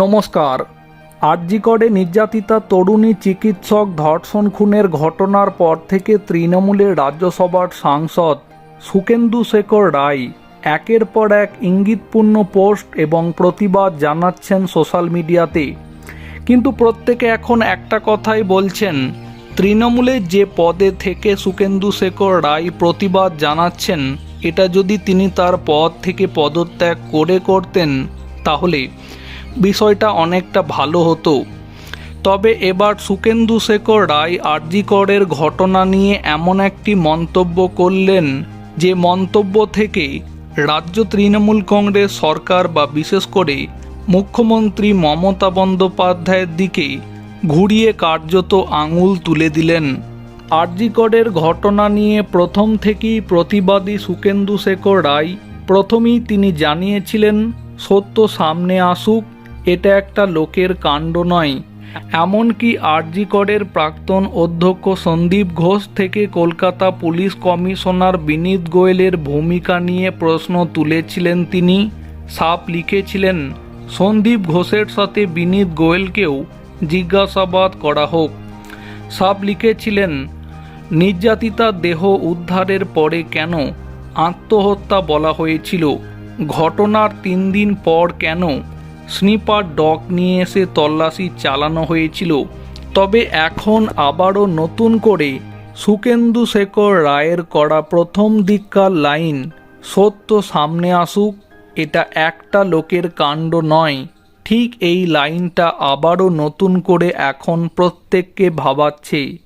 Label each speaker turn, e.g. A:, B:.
A: নমস্কার। আরজিকরে নির্যাতিতা তরুণী চিকিৎসক ধর্ষণ খুনের ঘটনার পর থেকে তৃণমূলের রাজ্যসভার সাংসদ সুকেন্দু শেখর রায় একের পর এক ইঙ্গিতপূর্ণ পোস্ট এবং প্রতিবাদ জানাচ্ছেন সোশ্যাল মিডিয়াতে। কিন্তু প্রত্যেকে এখন একটা কথাই বলছেন, তৃণমূলের যে পদে থেকে সুকেন্দু শেখর রায় প্রতিবাদ জানাচ্ছেন, এটা যদি তিনি তার পদ থেকে পদত্যাগ করে করতেন, তাহলে বিষয়টা অনেকটা ভালো হতো। তবে এবার সুকেন্দু শেখর রায় আরজিকরের ঘটনা নিয়ে এমন একটি মন্তব্য করলেন যে মন্তব্য থেকে রাজ্য তৃণমূল কংগ্রেস সরকার বা বিশেষ করে মুখ্যমন্ত্রী মমতা বন্দ্যোপাধ্যায়ের দিকে ঘুরিয়ে কার্যত আঙুল তুলে দিলেন। আরজিকরের ঘটনা নিয়ে প্রথম থেকেই প্রতিবাদী সুকেন্দু শেখর রায় প্রথমেই তিনি জানিয়েছিলেন, সত্য সামনে আসুক এটা একটা লোকের কাণ্ড নয়। এমনকি আরজিকরের প্রাক্তন অধ্যক্ষ সন্দীপ ঘোষ থেকে কলকাতা পুলিশ কমিশনার বিনীত গোয়েলের ভূমিকা নিয়ে প্রশ্ন তুলেছিলেন তিনি। সাপ লিখেছিলেন, সন্দীপ ঘোষের সাথে বিনীত গোয়েলকেও জিজ্ঞাসাবাদ করা হোক। সাপ লিখেছিলেন, নির্যাতিতা দেহ উদ্ধারের পরে কেন আত্মহত্যা বলা হয়েছিল? ঘটনার তিন দিন পর কেন স্নিপার ডগ নিয়ে এসে তল্লাশি চালানো হয়েছিল। তবে এখন আবারও নতুন করে সুকেন্দু শেখর রায়ের করা প্রথম দিককার লাইন, সত্য সামনে আসুক, এটা একটা লোকের কাণ্ড নয়। ঠিক এই লাইনটা আবারও নতুন করে এখন প্রত্যেককে ভাবাচ্ছে।